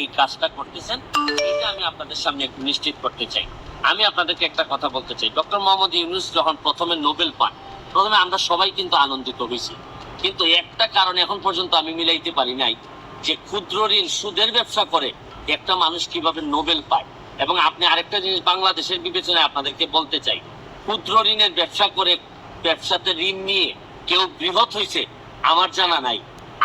এই কাজটা করতেছেন, এটা আমি আপনাদের সামনে একটু নিশ্চিত করতে চাই। আমি আপনাদেরকে একটা কথা বলতে চাই। ডক্টর মোহাম্মদ ইউনুস যখন প্রথমে নোবেল পান, প্রথমে আমরা সবাই কিন্তু আনন্দিত হয়েছি। কিন্তু একটা কারণ এখন পর্যন্ত আমি মিলাইতে পারি নাই, যে ক্ষুদ্র ঋণ সুদের ব্যবসা করে একটা মানুষ কীভাবে নোবেল পায়। এবং আপনি আরেকটা জিনিস বাংলাদেশের বিবেচনায় আপনাদেরকে বলতে চাই, ক্ষুদ্র ঋণের ব্যবসা করে ব্যবসাতে ঋণ নিয়ে কেউ বৃহৎ হয়েছে, আমার জানা নাই।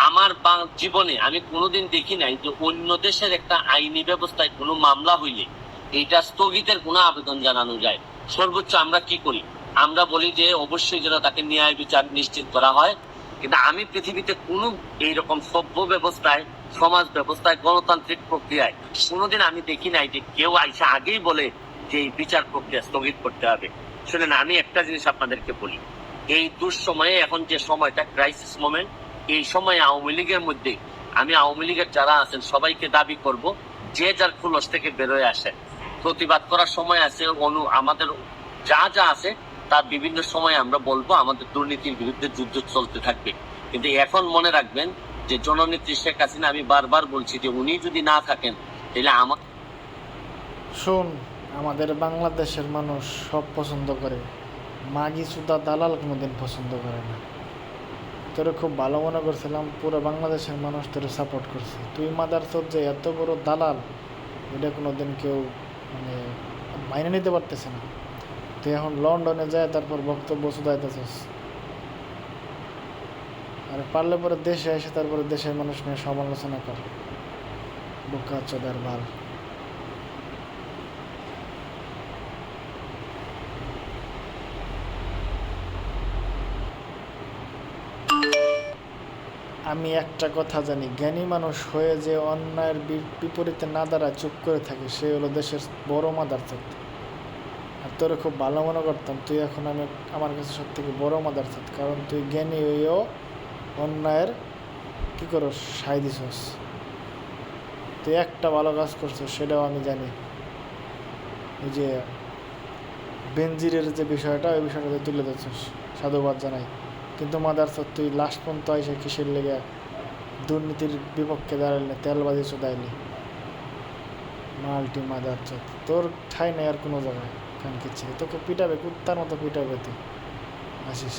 আমার জীবনে আমি কোনোদিন দেখি নাই যে অন্য দেশের একটা আইনি ব্যবস্থায় কোনো মামলা হইলে এটা স্থগিতের কোনো আবেদন জানানো যায়। সর্বোচ্চ আমরা কি করি? আমরা বলি যে অবশ্যই যেন তাকে ন্যায় বিচার নিশ্চিত করা হয়। কিন্তু আমি পৃথিবীতে কোনো এইরকম সভ্য ব্যবস্থায়, সমাজ ব্যবস্থায়, গণতান্ত্রিক প্রক্রিয়ায় কোনোদিন আমি দেখি নাই যে কেউ আইসা আগেই বলে যে এই বিচার প্রক্রিয়া স্থগিত করতে হবে। শুনেন, আমি একটা জিনিস আপনাদেরকে বলি। এই দুঃসময়ে এখন যে সময়টা ক্রাইসিস মোমেন্ট এই সময় আওয়ামী লীগের মধ্যে আমি আওয়ামী লীগের যারা আছেন, সবাইকে দাবি করব, যে যার খুলস থেকে বেরোয় আসে। প্রতিবাদ করার সময় আছে, অনু, আমাদের যা যা আছে, তার বিভিন্ন সময় আমরা বলব, আমাদের দুর্নীতির বিরুদ্ধে যুদ্ধ চলতে থাকবে। কিন্তু এখন মনে রাখবেন যে জননেত্রী শেখ হাসিনা, আমি বারবার বলছি যে উনি যদি না থাকেন, তাহলে আমার শোন, আমাদের বাংলাদেশের মানুষ সব পছন্দ করে, মাগি, সুদা, দালাল কোনোদিন পছন্দ করে না। তোরে খুব ভালো মনে করছিলাম, পুরো বাংলাদেশের মানুষ তোরে সাপোর্ট করছে। তুই মাদার তোর যে এত বড় দালাল, এটা কোনো দিন কেউ মানে মাইনে নিতে পারতেছে না। তুই এখন লন্ডনে যায় তারপর বক্তব্য শুধাইতেছিস। আর পারলে পরে দেশে এসে, তারপরে দেশের মানুষ নিয়ে সমালোচনা কর। বোকা চোদার বাল আমি একটা কথা জানি, জ্ঞানী মানুষ হয়ে যে অন্যায়ের বিপরীতে না দাঁড়ায়, চুপ করে থাকে, সে হলো দেশের বড় মাদার চোদ আর তোরে খুব ভালো মনে করতাম, তুই এখন আমি আমার কাছে সব থেকে বড় মাদার চোদ কারণ তুই জ্ঞানী হয়েও অন্যায়ের, কী করো সাই দিছস। তুই একটা ভালো কাজ করছ সেটাও আমি জানি। এই যে, বেনজিরের যে বিষয়টা, ওই বিষয়টা তুলে ধরছিস, সাধুবাদ জানাই। কিন্তু মাদার তো তুই লাস্ট পর্যন্ত আইসে কিসের লেগে? দুর্নীতির বিপক্ষে দাঁড়ালি তেলবাজি চোদাইলি। মাল্টি মাদার চোদ তোর ঠাই নেই আর কোনো জায়গায়, খান কিচ্ছে তোকে পিটাবে কুত্তার মতো পিটাবে তুই। আসিস।